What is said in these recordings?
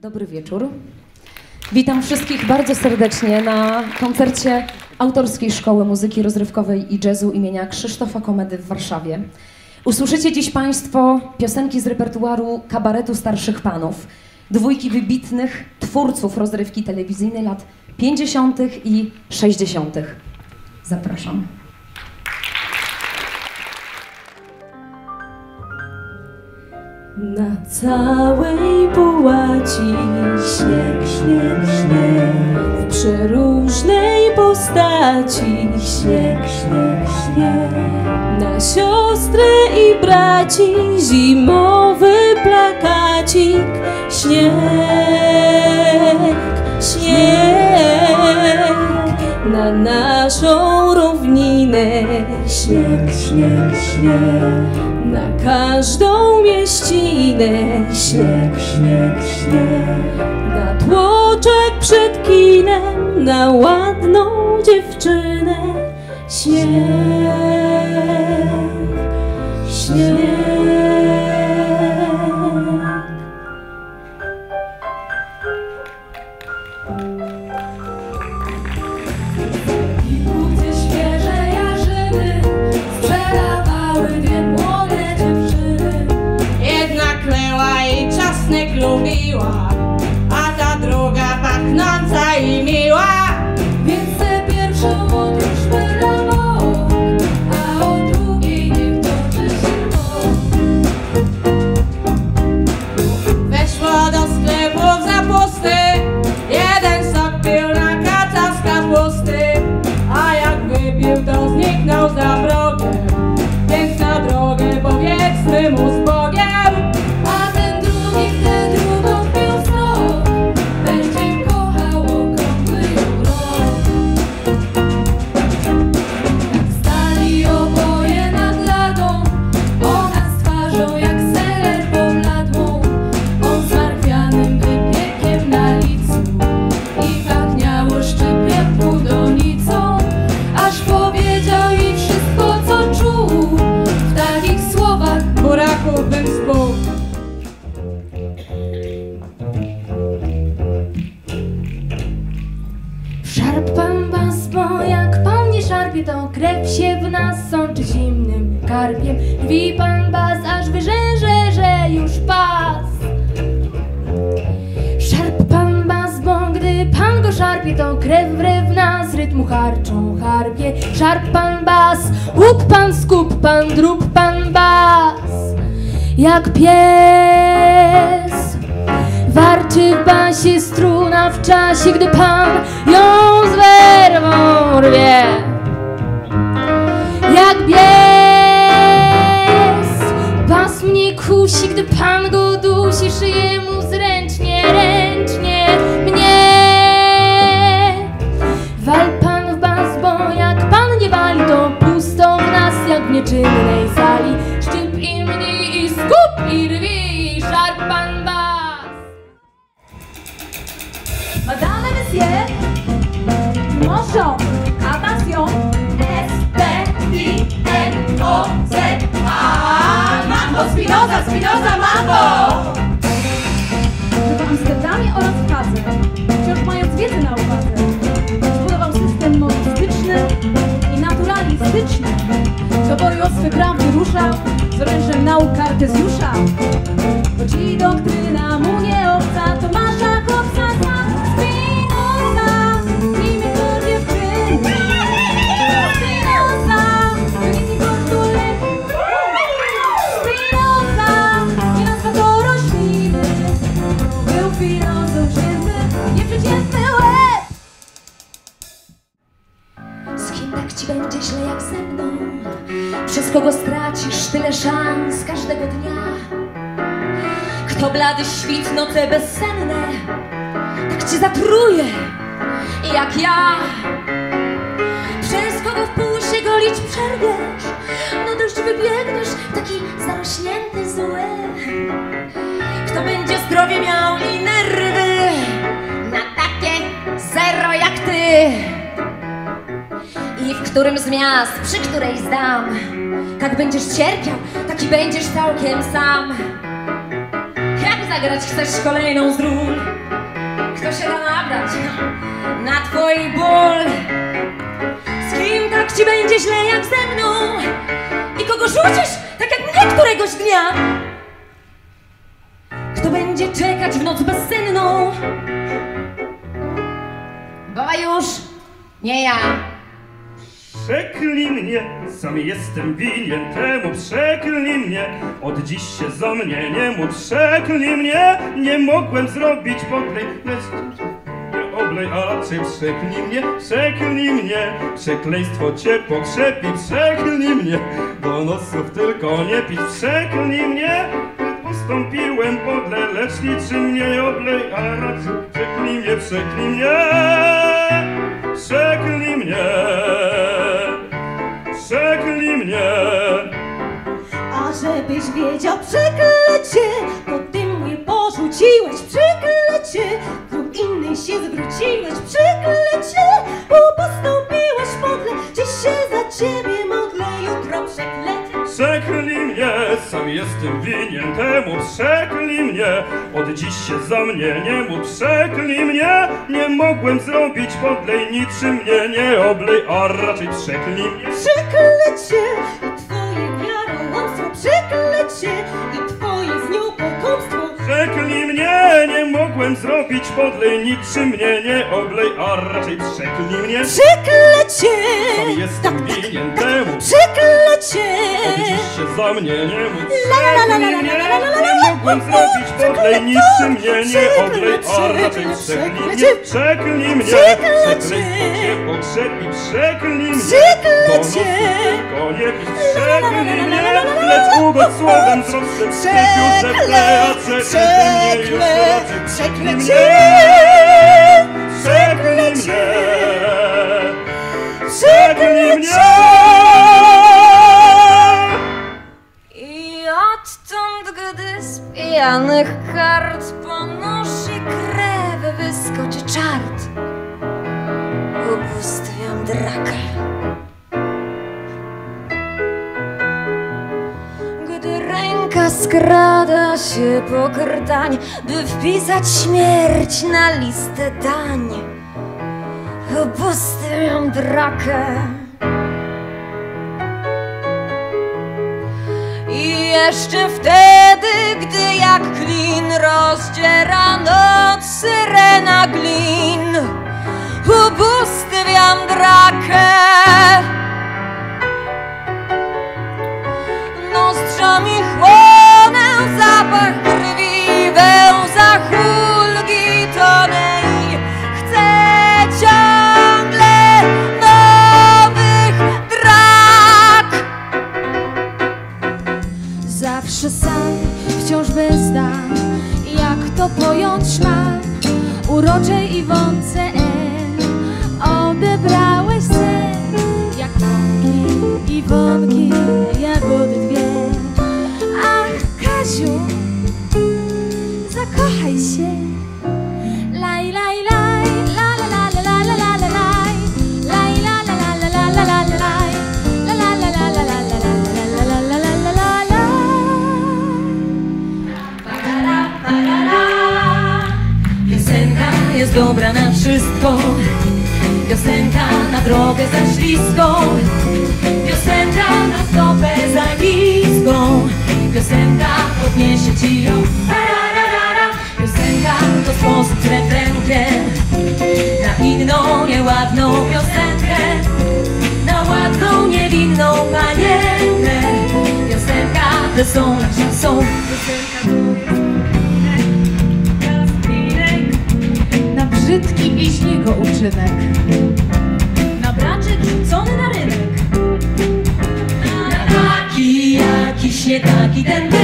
Dobry wieczór. Witam wszystkich bardzo serdecznie na koncercie Autorskiej Szkoły Muzyki Rozrywkowej i Jazzu imienia Krzysztofa Komedy w Warszawie. Usłyszycie dziś Państwo piosenki z repertuaru kabaretu starszych panów, dwójki wybitnych twórców rozrywki telewizyjnej lat 50. i 60. Zapraszam. Na całej połaci śnieg, śnieg, śnieg. W przeróżnej postaci śnieg, śnieg, śnieg. Na siostry i braci zimowy plakacik Śnieg, Śnieg, śnieg, śnieg. Na każdą mieścinę śnieg, śnieg, śnieg. Na tłoczek przed kinem Na ładną dziewczynę. Śnieg, śnieg szarpie, to krew się w nas sączy zimnym karpiem. Wi pan bas, aż wyżerze, że już pas. Szarp pan bas, bo gdy pan go szarpie, to krew wre w nas rytmu harczą harpie. Szarp pan bas, łup pan, skup pan, drób pan bas. Jak pies Warczy w basie struna w czasie, gdy pan ją z werwą rwie. Jak bies, bas mnie kusi, gdy pan go dusi, szyję mu zręcznie, ręcznie mnie. Wal pan w bas, bo jak pan nie wali, to pusto w nas, jak w nieczynnej sali. Szczyp i mnie i skup i rwi, i szarp pan bas. Madame Monsieur, mon Spinoza, Spinoza, mambo! że w Amsterdamie oraz w wciąż mając wiedzę na uwadze, zbudował system monistyczny i naturalistyczny. Do boju o swe prawdy ruszał z orężem nauk Kartezjusza. Bo ci doktryna mu nie blady świt, noce bezsenne, tak cię zatruje jak ja. Przez kogo w pół się golić przerwiesz, no dość wybiegniesz, taki zarośnięty zły. Kto będzie zdrowie miał i nerwy na takie zero jak ty. I w którym z miast, przy której zdam, tak będziesz cierpiał, taki będziesz całkiem sam. Zagrać chcesz kolejną z ról? Kto się da nabrać na twój ból? Z kim tak ci będzie źle jak ze mną? I kogo rzucisz tak jak mnie któregoś dnia? Kto będzie czekać w noc bezsenną? Bo już nie ja. Przeklnij mnie, sam jestem winien temu, przeklnij mnie, od dziś się za mnie nie módl, przeklnij mnie, nie mogłem zrobić podlej, lecz oblej, a raczej przeklnij mnie, przeklnij mnie, przekleństwo cię pokrzepi, przeklnij mnie, do nosów tylko nie pić, przeklnij mnie, postąpiłem podle, lecz niczym nie oblej, a raczej przeklnij mnie, przeklnij mnie, A żebyś wiedział, przeklę cię, to ty mnie porzuciłeś, przeklę cię, lub innej się zwróciłeś, przeklę cię, bo postąpiłeś podle, dziś się za ciebie modlę, jutro przeklęcie. Przeklnij mnie, sam jestem winien temu, przeklnij mnie, od dziś się za mnie nie módl, przeklnij mnie, nie mogłem zrobić podlej, niczym mnie nie oblej, a raczej przeklnij mnie. Przeklę chciałem zrobić podlej, niczym mnie nie oblej, a raczej przeklij mnie. Przeklę cię! Sam jestem tak, winien tak, temu. Przeklę cię! Obydzisz się za mnie, nie móc. Przeklij mnie! Nie mogłem zrobić podlej, niczym mnie nie oblej, a raczej przeklij mnie. Przeklij mnie! Przeklę cię! Pogrzebi, przeklij mnie! Przeklę mnie! Lecz długo słowem zrozumie, że plejace, że ty mnie już Secret, secret, skrada się po by wpisać śmierć na listę dań. Ubóstwiam drakę. I jeszcze wtedy, gdy jak klin rozdziera noc syrena glin, ubóstwiam drakę. uroczej i wące N Odebrałeś sen jak pąki i wonki dobra na wszystko. Piosenka na drogę za śliską Piosenka na stopę za niską Piosenka podniesie ci ją. Piosenka to sposób z refrenkiem Na inną nieładną piosenkę. Na ładną niewinną panienkę. Piosenka to są nasza są brzydki bliźniego uczynek. Na braczek rzucony na rynek Na taki jakiś nie taki ten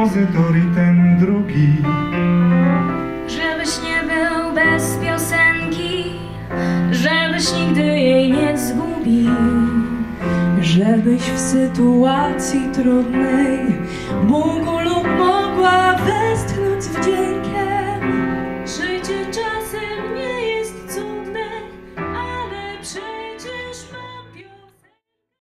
kompozytor i ten drugi. Żebyś nie był bez piosenki, żebyś nigdy jej nie zgubił. Żebyś w sytuacji trudnej mógł lub mogła westchnąć wdzięki.